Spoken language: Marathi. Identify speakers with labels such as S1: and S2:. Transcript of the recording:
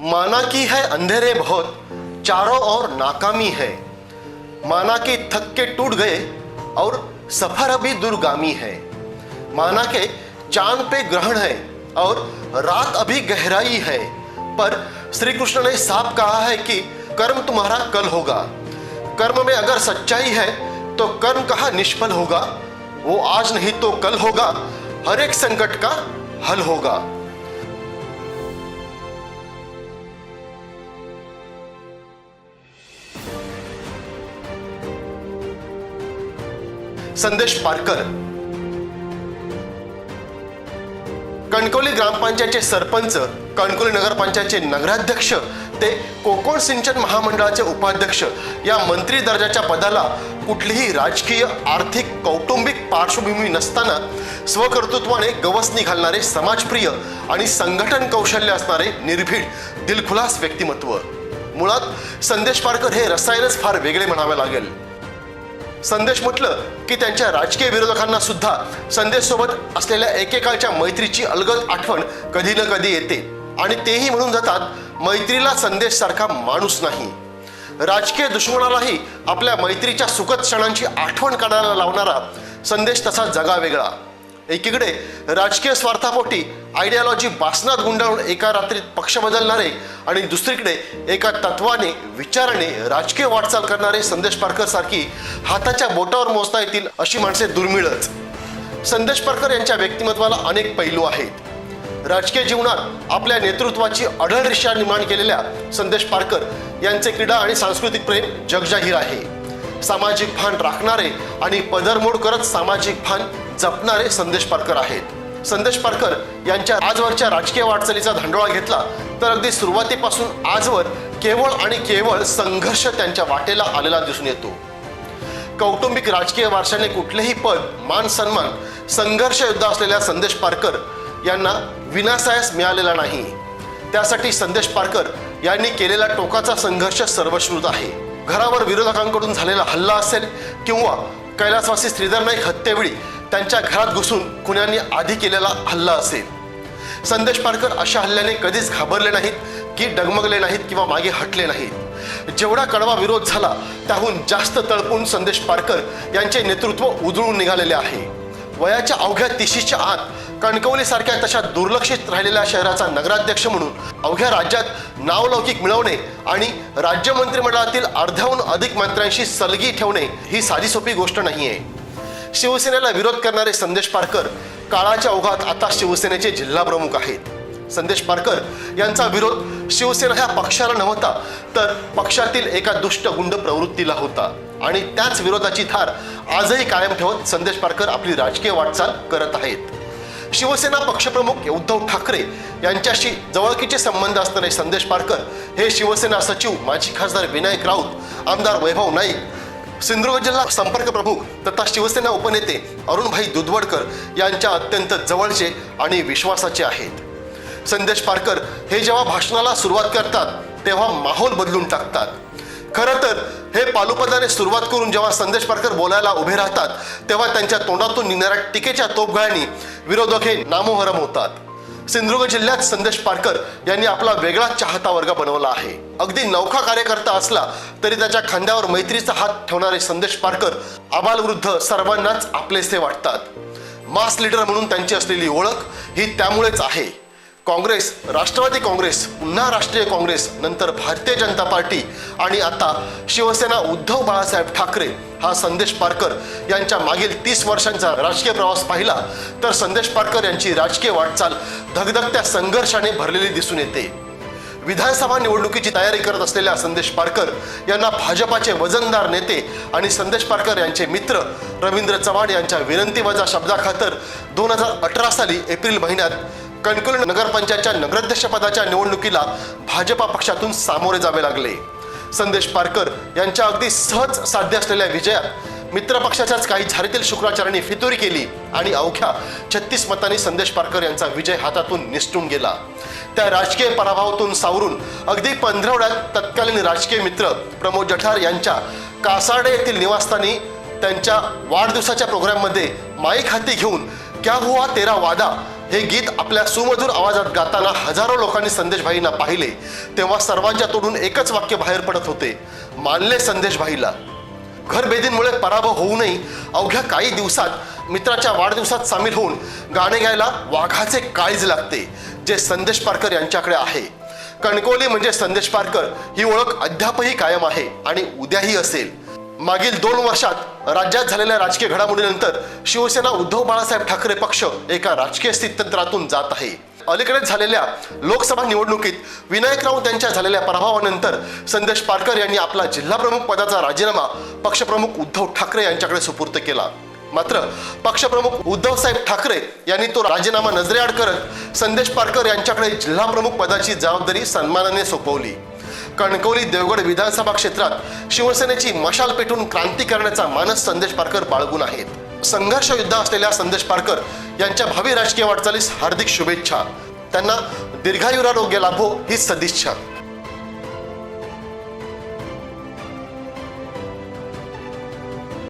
S1: माना की है अंधेरे बहुत, चारों ओर नाकामी है। माना कि थक के टूट गए और सफ़र अभी दुर्गामी है। माना के चाँद पे ग्रहण है और रात अभी गहराई है। पर श्री कृष्ण ने साफ़ कहा है कि कर्म तुम्हारा कल होगा। कर्म में अगर सच्चाई है तो कर्म कहा निष्फल होगा? वो आज नहीं तो कल होगा। हर एक संकट का हल होगा। संदेश पारकर. कणकवली ग्रामपंचायतचे सरपंच कणकवली नगरपंचायतचे नगराध्यक्ष ते कोकण सिंचन महामंडळाचे उपाध्यक्ष या मंत्री दर्जाच्या पदाला कुठलीही राजकीय आर्थिक कौटुंबिक पार्श्वभूमी नसताना स्वकर्तृत्वाने गवसणी घालणारे समाजप्रिय आणि संघटन कौशल्य असणारे निर्भीड दिलखुलास व्यक्तिमत्व. मुळात संदेश पारकर हे रसायनच फार वेगळे म्हणावे लागेल. संदेश म्हटलं की त्यांच्या राजकीय विरोधकांना सुद्धा संदेश सोबत असलेल्या एकेकाळच्या मैत्रीची अलगद आठवण कधी ना कधी येते. आणि तेही म्हणून जातात मैत्रीला संदेश सारखा माणूस नाही. राजकीय दुश्मनालाही आपल्या मैत्रीच्या सुखद क्षणांची आठवण काढायला लावणारा संदेश तसा जगा वेगळा एकीकडे राजकीय स्वार्थापोटी आयडियालॉजी बासनात गुंडाळून एका रात्रीत पक्ष बदलणारे आणि दुसरीकडे एका तत्वाने विचाराने राजकीय वाटचाल करणारे संदेश पारकर सारखी हाताच्या बोटावर मोजता येतील अशी माणसे दुर्मिळच. संदेश पारकर यांच्या व्यक्तिमत्वाला अनेक पैलू आहेत. राजकीय जीवनात आपल्या नेतृत्वाची अढळ रेषा निर्माण केलेल्या संदेश पारकर यांचे क्रीडा आणि सांस्कृतिक प्रेम जगजाहीर आहे. सामाजिक भान राखणारे आणि पदरमोड करत सामाजिक भान जपणारे संदेश पारकर आहेत. संदेश पारकर यांच्या आजवरच्या राजकीय वाटचालीचा धांडोळा घेतला तर अगदी सुरुवातीपासून आजवर केवळ आणि केवळ संघर्ष त्यांच्या वाटेला आलेला दिसून येतो. कौटुंबिक राजकीय वारशाने कुठलेही पद मान सन्मान संघर्ष युद्ध असलेल्या संदेश पारकर यांना विनासायास मिळालेला नाही. त्यासाठी संदेश पारकर यांनी केलेला टोकाचा संघर्ष सर्वश्रुत आहे. घरावर विरोधकांकडून झालेला हल्ला असेल किंवा कैलासवासी श्रीधर नाईक हत्येवेळी त्यांच्या घरात घुसून कुण्यांनी आधी केलेला हल्ला असेल. संदेश पारकर अशा हल्ल्याने कधीच घाबरले नाहीत की डगमगले नाहीत किंवा मागे हटले नाहीत. जेवढा कडवा विरोध झाला त्याहून जास्त तळपून संदेश पारकर यांचे नेतृत्व उजळून निघालेले आहे. वयाच्या अवघ्या तिशीच्या आत कणकवलीसारख्या तशा दुर्लक्षित राहिलेल्या शहराचा नगराध्यक्ष म्हणून अवघ्या राज्यात नावलौकिक मिळवणे आणि राज्य मंत्रिमंडळातील अर्ध्याहून अधिक मंत्र्यांशी सलगी ठेवणे ही साधी सोपी गोष्ट आहे शिवसेनेला विरोध करणारे संदेश पारकर काळाच्या ओघात आता शिवसेनेचे जिल्हा प्रमुख आहेत. संदेश पारकर यांचा विरोध शिवसेना ह्या पक्षाला नव्हता तर पक्षातील एका दुष्ट गुंड प्रवृत्तीला होता. आणि त्याच विरोधाची धार आजही कायम ठेवत संदेश पारकर आपली राजकीय वाटचाल करत आहेत. शिवसेना पक्षप्रमुख उद्धव ठाकरे यांच्याशी जवळकीचे संबंध असणारे संदेश पारकर हे शिवसेना सचिव माजी खासदार विनायक राऊत आमदार वैभव नाईक सिंधुदुर्ग जिल्हा संपर्क प्रमुख तथा शिवसेना उपनेते अरुणभाई दुधवडकर यांच्या अत्यंत जवळचे आणि विश्वासाचे आहेत. संदेश पारकर हे जेव्हा भाषणाला सुरुवात करतात तेव्हा माहोल बदलून टाकतात. खरं तर हे पालुपदाने सुरुवात करून जेव्हा संदेश पारकर बोलायला उभे राहतात तेव्हा त्यांच्या तोंडातून निघणाऱ्या टीकेच्या तोपगळ्यांनी विरोधक हे नामोहरम होतात. सिंधुदुर्ग जिल्ह्यात संदेश पारकर यांनी आपला वेगळा चाहता वर्ग बनवला आहे. अगदी नौखा कार्यकर्ता असला तरी त्याच्या खांद्यावर मैत्रीचा हात ठेवणारे संदेश पारकर आबालवृद्ध सर्वांनाच आपलेसे वाटतात. मास लीडर म्हणून त्यांची असलेली ओळख ही त्यामुळेच आहे. काँग्रेस राष्ट्रवादी काँग्रेस पुन्हा राष्ट्रीय काँग्रेस नंतर भारतीय जनता पार्टी आणि आता शिवसेना उद्धव बाळासाहेब ठाकरे हा संदेश पारकर यांच्या मागील तीस वर्षांचा राजकीय प्रवास पाहिला तर संदेश पारकर यांची राजकीय वाटचाल धगधगत्या संघर्षाने भरलेली दिसून येते. विधानसभा निवडणुकीची तयारी करत असलेल्या संदेश पारकर यांना भाजपाचे वजनदार नेते आणि संदेश पारकर यांचे मित्र रवींद्र चव्हाण यांच्या विनंतीवजा शब्दाखातर दोन हजार अठरा साली एप्रिल महिन्यात कणकवली नगरपंचायतच्या नगराध्यक्षपदाच्या निवडणुकीला भाजपा पक्षातून सामोरे जावे लागले. संदेश पारकर यांच्या अगदी सहज साध्य असलेल्या विजयात मित्रपक्षाच्याच काही झारीतील शुक्राचार्यांनी फितुरी केली आणि अवघ्या छत्तीस मतांनी संदेश पारकर यांचा विजय हातातून निसटून गेला. त्या राजकीय पराभवातून सावरून अगदी पंधरवड्यात तत्कालीन राजकीय मित्र प्रमोद जठार यांच्या कासार्डे येथील निवासस्थानी त्यांच्या वाढदिवसाच्या प्रोग्राममध्ये माईक हाती घेऊन क्या हुआ तेरा वादा हे गीत आपल्या सुमधूर आवाजात गाताना हजारो लोकांनी संदेशभाईंना पाहिले तेव्हा सर्वांच्या तोडून एकच वाक्य बाहेर पडत होते मानले संदेशभाईला. घरभेदींमुळे पराभव होऊनही अवघ्या काही दिवसात मित्राच्या वाढदिवसात सामील होऊन गाणे गायला वाघाचे काळीज लागते जे संदेश पारकर यांच्याकडे आहे. कणकोली म्हणजे संदेश पारकर ही ओळख अद्यापही कायम आहे आणि उद्याही असेल. मागील दोन वर्षात राज्यात झालेल्या राजकीय घडामोडीनंतर शिवसेना उद्धव बाळासाहेब ठाकरे पक्ष एका राजकीय स्थित्यंतरातून जात आहे. अलीकडेच झालेल्या लोकसभा निवडणुकीत विनायक राऊत यांच्या झालेल्या पराभवानंतर संदेश पारकर यांनी आपला जिल्हाप्रमुख पदाचा राजीनामा पक्षप्रमुख उद्धव ठाकरे यांच्याकडे सुपूर्द केला. मात्र पक्षप्रमुख उद्धव साहेब ठाकरे यांनी तो राजीनामा नजरेआड करत संदेश पारकर यांच्याकडे जिल्हाप्रमुख पदाची जबाबदारी सन्मानाने सोपवली. कणकवली देवगड विधानसभा क्षेत्रात शिवसेनेची मशाल पेटून क्रांती करण्याचा मानस संदेश पारकर बाळगून आहेत. संघर्ष युद्ध असलेल्या संदेश पारकर यांच्या भावी राजकीय वाटचालीस हार्दिक शुभेच्छा. त्यांना दीर्घायुरारोग्य लाभो ही सदिच्छा.